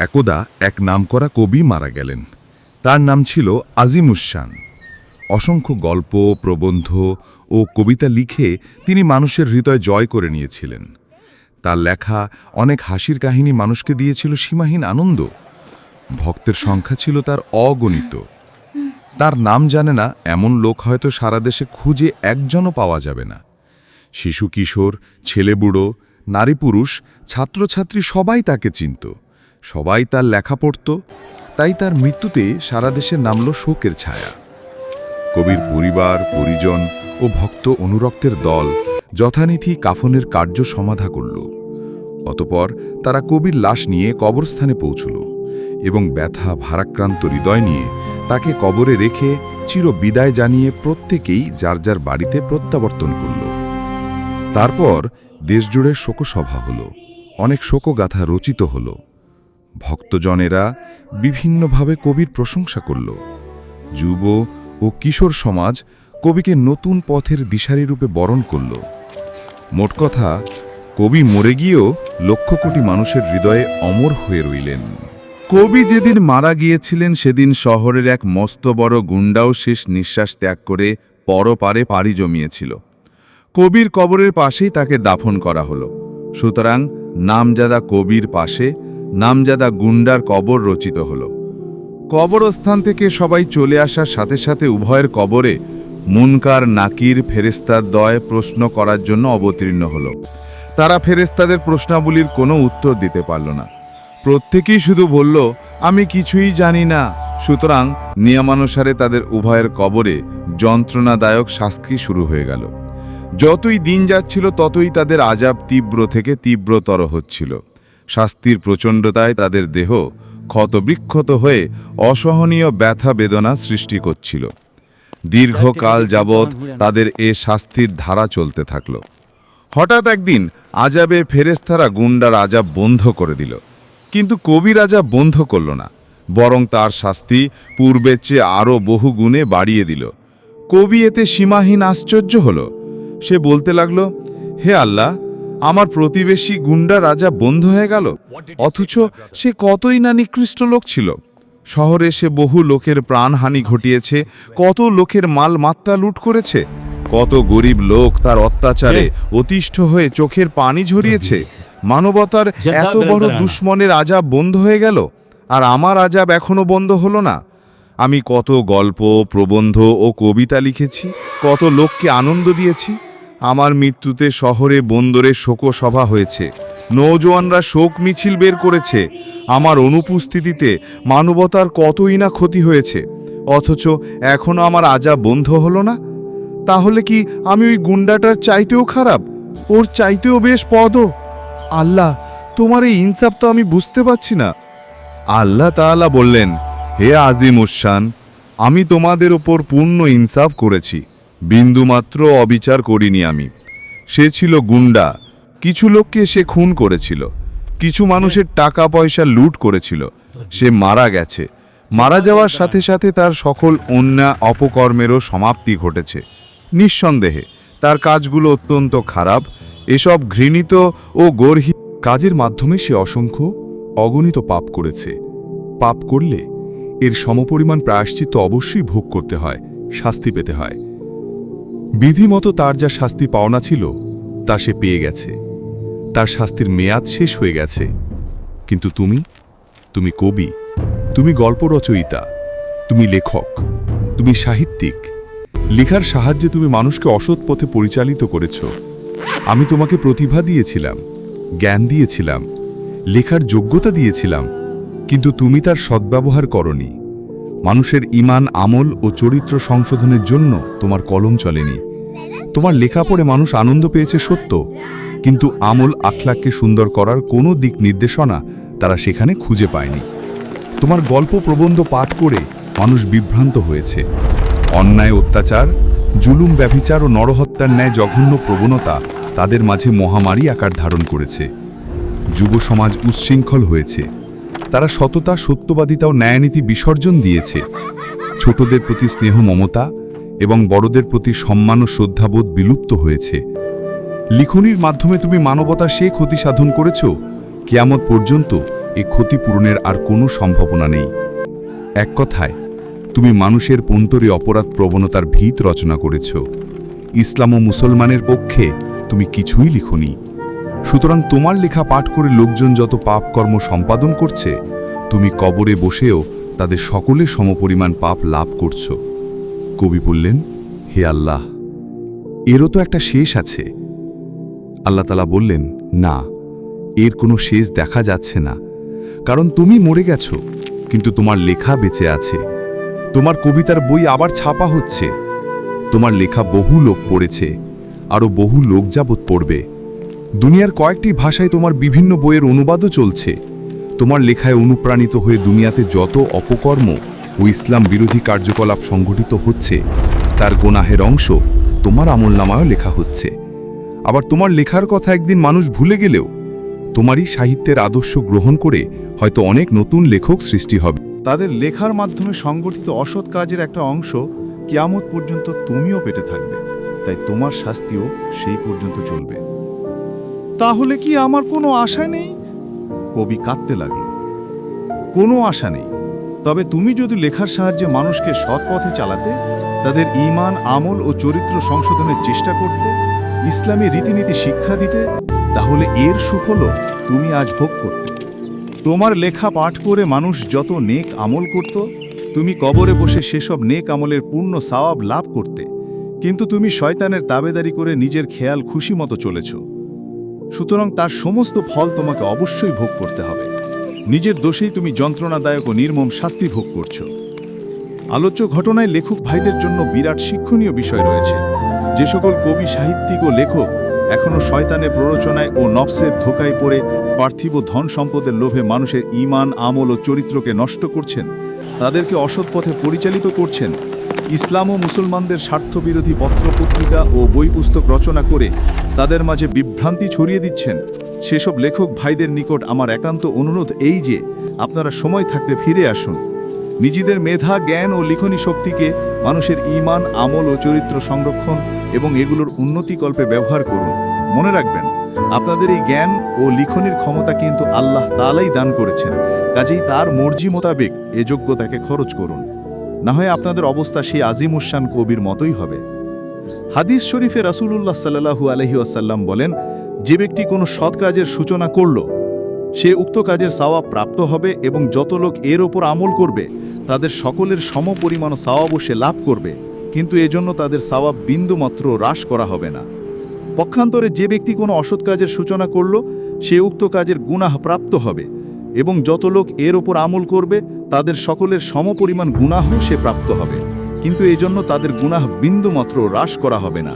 একদা এক নামকরা কবি মারা গেলেন। তার নাম ছিল আজিমুসান অসংখ্য গল্প, প্রবন্ধ ও কবিতা লিখে তিনি মানুষের হৃদয় জয় করে নিয়েছিলেন। তার লেখা অনেক হাসির কাহিনী মানুষকে দিয়েছিল সীমাহীন আনন্দ। ভক্তের সংখ্যা ছিল তার অগণিত। তার নাম জানে না, এমন লোক হয়তো সারা দেশে খুঁজে একজনও পাওয়া যাবে না। শিশু, কিশোর, ছেলে, বুড়ো, নারী, পুরুষ, ছাত্রছাত্রী সবাই তাকে চিনত। সবাই তার লেখা পড়ত, তাই তার মৃত্যুতে সারা দেশে নামল শোকের ছায়া। কবির পরিবার, পরিজন ও ভক্ত অনুরক্তের দল যথানীতি কাফনের কার্য সমাধা করল। অতপর তারা কবির লাশ নিয়ে কবরস্থানে পৌঁছল এবং ব্যথা, ভারাক্রান্ত হৃদয় নিয়ে তাকে কবরে রেখে চির বিদায় জানিয়ে প্রত্যেকেই যার যার বাড়িতে প্রত্যাবর্তন করল। তারপর দেশজুড়ে শোকসভা হল, অনেক শোকগাথা রচিত হল। ভক্তজনেরা বিভিন্নভাবে কবির প্রশংসা করল। যুব ও কিশোর সমাজ কবিকে নতুন পথের দিশারি রূপে বরণ করল। মোট কথা, কবি মরে গিয়েও লক্ষ কোটি মানুষের হৃদয়ে অমর হয়ে রইলেন। কবি যেদিন মারা গিয়েছিলেন, সেদিন শহরের এক মস্ত বড় গুন্ডাও শেষ নিঃশ্বাস ত্যাগ করে পরপারে পাড়ি জমিয়েছিল। কবির কবরের পাশেই তাকে দাফন করা হলো। সুতরাং নামজাদা কবির পাশে নামজাদা গুন্ডার কবর রচিত হল। কবরস্থান থেকে সবাই চলে আসার সাথে সাথে উভয়ের কবরে মুনকার, নাকির ফেরেস্তার দয় প্রশ্ন করার জন্য অবতীর্ণ হল। তারা ফেরেস্তাদের প্রশ্নাবলীর কোনো উত্তর দিতে পারল না। প্রত্যেকেই শুধু বলল, আমি কিছুই জানি না। সুতরাং নিয়মানুসারে তাদের উভয়ের কবরে যন্ত্রণাদায়ক শাস্তি শুরু হয়ে গেল। যতই দিন যাচ্ছিল, ততই তাদের আজাব তীব্র থেকে তীব্রতর হচ্ছিল। শাস্তির প্রচণ্ডতায় তাদের দেহ ক্ষতবিক্ষত হয়ে অসহনীয় ব্যথা বেদনা সৃষ্টি করছিল। দীর্ঘকাল যাবৎ তাদের এ শাস্তির ধারা চলতে থাকল। হঠাৎ একদিন আজাবের ফেরেস্তারা গুন্ডার আজাব বন্ধ করে দিল। কিন্তু কবির আজাব বন্ধ করল না, বরং তার শাস্তি পূর্বের চেয়ে আরও বহু গুণে বাড়িয়ে দিল। কবি এতে সীমাহীন আশ্চর্য হল। সে বলতে লাগল, হে আল্লাহ আমার প্রতিবেশী গুন্ডা রাজা বন্ধ হয়ে গেল। অথচ সে কতই না নিকৃষ্ট লোক ছিল। শহরে সে বহু লোকের প্রাণহানি ঘটিয়েছে কত লোকের মাল মাত্রা লুট করেছে কত গরিব লোক তার অত্যাচারে অতিষ্ঠ হয়ে চোখের পানি ঝরিয়েছে। মানবতার এত বড় দুশ্মনের আজাব বন্ধ হয়ে গেল আর আমার আজাব এখনও বন্ধ হলো না। আমি কত গল্প প্রবন্ধ ও কবিতা লিখেছি কত লোককে আনন্দ দিয়েছি আমার মৃত্যুতে শহরে, বন্দরে শোকসভা হয়েছে। নৌজওয়ানরা শোক মিছিল বের করেছে। আমার অনুপস্থিতিতে মানবতার কতই না ক্ষতি হয়েছে। অথচ এখনও আমার আজা বন্ধ হলো না। তাহলে কি আমি ওই গুন্ডাটার চাইতেও খারাপ? ওর চাইতেও বেশ পদও আল্লাহ, তোমার এই ইনসাফ তো আমি বুঝতে পারছি না। আল্লাহ তাআলা বললেন, হে আজিম উসান আমি তোমাদের ওপর পূর্ণ ইনসাফ করেছি। বিন্দুমাত্র অবিচার করিনি আমি। সে ছিল গুন্ডা কিছু লোককে সে খুন করেছিল। কিছু মানুষের টাকা পয়সা লুট করেছিল। সে মারা গেছে। মারা যাওয়ার সাথে সাথে তার সকল অন্যায় অপকর্মেরও সমাপ্তি ঘটেছে। নিঃসন্দেহে, তার কাজগুলো অত্যন্ত খারাপ। এসব ঘৃণিত ও গর্হিত কাজের মাধ্যমে সে অসংখ্য অগণিত পাপ করেছে। পাপ করলে এর সমপরিমাণ প্রায়শ্চিত্ত অবশ্যই ভোগ করতে হয়, শাস্তি পেতে হয়। বিধিমতো তার যা শাস্তি পাওনা ছিল, তা সে পেয়ে গেছে। তার শাস্তির মেয়াদ শেষ হয়ে গেছে। কিন্তু তুমি? তুমি কবি। তুমি গল্প রচয়িতা তুমি লেখক। তুমি সাহিত্যিক। লেখার সাহায্যে তুমি মানুষকে অসৎ পথে পরিচালিত করেছ। আমি তোমাকে প্রতিভা দিয়েছিলাম, জ্ঞান দিয়েছিলাম, লেখার যোগ্যতা দিয়েছিলাম, কিন্তু তুমি তার সদ্ব্যবহার করনি। মানুষের ইমান, আমল ও চরিত্র সংশোধনের জন্য তোমার কলম চলেনি। তোমার লেখা পড়ে মানুষ আনন্দ পেয়েছে সত্য, কিন্তু আমল আখলাককে সুন্দর করার কোনো দিক নির্দেশনা তারা সেখানে খুঁজে পায়নি। তোমার গল্প প্রবন্ধ পাঠ করে মানুষ বিভ্রান্ত হয়েছে। অন্যায় অত্যাচার, জুলুম, ব্যভিচার ও নরহত্যার ন্যায় জঘন্য প্রবণতা তাদের মাঝে মহামারী আকার ধারণ করেছে। যুব সমাজ উচ্ছৃঙ্খল হয়েছে। তারা সততা, সত্যবাদিতা ও ন্যায়নীতি বিসর্জন দিয়েছে। ছোটদের প্রতি স্নেহ, মমতা এবং বড়দের প্রতি সম্মান ও শ্রদ্ধাবোধ বিলুপ্ত হয়েছে। লিখনির মাধ্যমে তুমি মানবতা সে ক্ষতি সাধন করেছ, কেয়ামত পর্যন্ত এ ক্ষতিপূরণের আর কোনো সম্ভাবনা নেই। এক কথায়, তুমি মানুষের পন্তরে অপরাধ প্রবণতার ভিত রচনা করেছ। ইসলাম ও মুসলমানের পক্ষে তুমি কিছুই লিখনি। সুতরাং তোমার লেখা পাঠ করে লোকজন যত পাপ কর্ম সম্পাদন করছে, তুমি কবরে বসেও তাদের সকলের সমপরিমাণ পাপ লাভ করছ। কবি বললেন, হে আল্লাহ, এরও তো একটা শেষ আছে। আল্লাহ তালা বললেন, না, এর কোনো শেষ দেখা যাচ্ছে না, কারণ তুমি মরে গেছো, কিন্তু তোমার লেখা বেঁচে আছে। তোমার কবিতার বই আবার ছাপা হচ্ছে। তোমার লেখা বহু লোক পড়েছে, আরও বহু লোক যাবৎ পড়বে। দুনিয়ার কয়েকটি ভাষায় তোমার বিভিন্ন বইয়ের অনুবাদও চলছে। তোমার লেখায় অনুপ্রাণিত হয়ে দুনিয়াতে যত অপকর্ম ও ইসলাম বিরোধী কার্যকলাপ সংঘটিত হচ্ছে, তার গোনাহের অংশ তোমার আমলনামায়ও লেখা হচ্ছে। আবার তোমার লেখার কথা একদিন মানুষ ভুলে গেলেও তোমারই সাহিত্যের আদর্শ গ্রহণ করে হয়তো অনেক নতুন লেখক সৃষ্টি হবে। তাদের লেখার মাধ্যমে সংগঠিত অসৎ কাজের একটা অংশ কিয়ামত পর্যন্ত তুমিও পেটে থাকবে, তাই তোমার শাস্তিও সেই পর্যন্ত চলবে। তাহলে কি আমার কোনো আশা নেই? কবি কাঁদতে লাগল। কোনো আশা নেই। তবে তুমি যদি লেখার সাহায্যে মানুষকে সৎ পথে চালাতে, তাদের ঈমান, আমল ও চরিত্র সংশোধনের চেষ্টা করতে, ইসলামী রীতিনীতি শিক্ষা দিতে, তাহলে এর সুফলও তুমি আজ ভোগ করতে। তোমার লেখা পাঠ করে মানুষ যত নেক আমল করত, তুমি কবরে বসে সেসব নেক আমলের পূর্ণ সাওয়াব লাভ করতে, কিন্তু তুমি শয়তানের তাবেদারি করে নিজের খেয়াল খুশি মতো চলেছ। সুতরাং তার সমস্ত ফল তোমাকে অবশ্যই ভোগ করতে হবে। নিজের দোষেই তুমি যন্ত্রণাদায়ক ও নির্মম শাস্তি ভোগ করছ। আলোচ্য ঘটনায় লেখক ভাইদের জন্য বিরাট শিক্ষণীয় বিষয় রয়েছে। যে সকল কবি, সাহিত্যিক ও লেখক এখনও শয়তানের প্ররোচনায় ও নফসের ধোকায় পড়ে পার্থিব ধন সম্পদের লোভে মানুষের ঈমান, আমল ও চরিত্রকে নষ্ট করছেন, তাদেরকে অসৎ পথে পরিচালিত করছেন ইসলাম ও মুসলমানদের স্বার্থবিরোধী পত্রপত্রিকা ও বই পুস্তক রচনা করে তাদের মাঝে বিভ্রান্তি ছড়িয়ে দিচ্ছেন। সেসব লেখক ভাইদের নিকট আমার একান্ত অনুরোধ এই যে, আপনারা সময় থাকতে ফিরে আসুন। নিজেদের মেধা, জ্ঞান ও লিখনী শক্তিকে মানুষের ঈমান, আমল ও চরিত্র সংরক্ষণ এবং এগুলোর উন্নতিকল্পে ব্যবহার করুন। মনে রাখবেন, আপনাদের এই জ্ঞান ও লিখনির ক্ষমতা কিন্তু আল্লাহ তালাই দান করেছেন। কাজেই তার মর্জি মোতাবেক এ যোগ্যতাকে খরচ করুন। না হয় আপনাদের অবস্থা সেই আজিম উসান কবির মতোই হবে। হাদিস শরীফে রাসূলুল্লাহ সাল্লাহু আলহি আসাল্লাম বলেন, যে ব্যক্তি কোনো সৎ কাজের সূচনা করল, সে উক্ত কাজের সাওয়াব প্রাপ্ত হবে এবং যত লোক এর ওপর আমল করবে, তাদের সকলের সমপরিমাণ সাওয়াবও সে লাভ করবে, কিন্তু এজন্য তাদের সাওয়াব বিন্দুমাত্র হ্রাস করা হবে না। পক্ষান্তরে যে ব্যক্তি কোনো অসৎ কাজের সূচনা করল, সে উক্ত কাজের গুনাহ প্রাপ্ত হবে এবং যত লোক এর ওপর আমল করবে তাদের সকলের সমপরিমাণ গুণাহ সে প্রাপ্ত হবে। কিন্তু এজন্য তাদের গুণাহ বিন্দুমাত্র হ্রাস করা হবে না।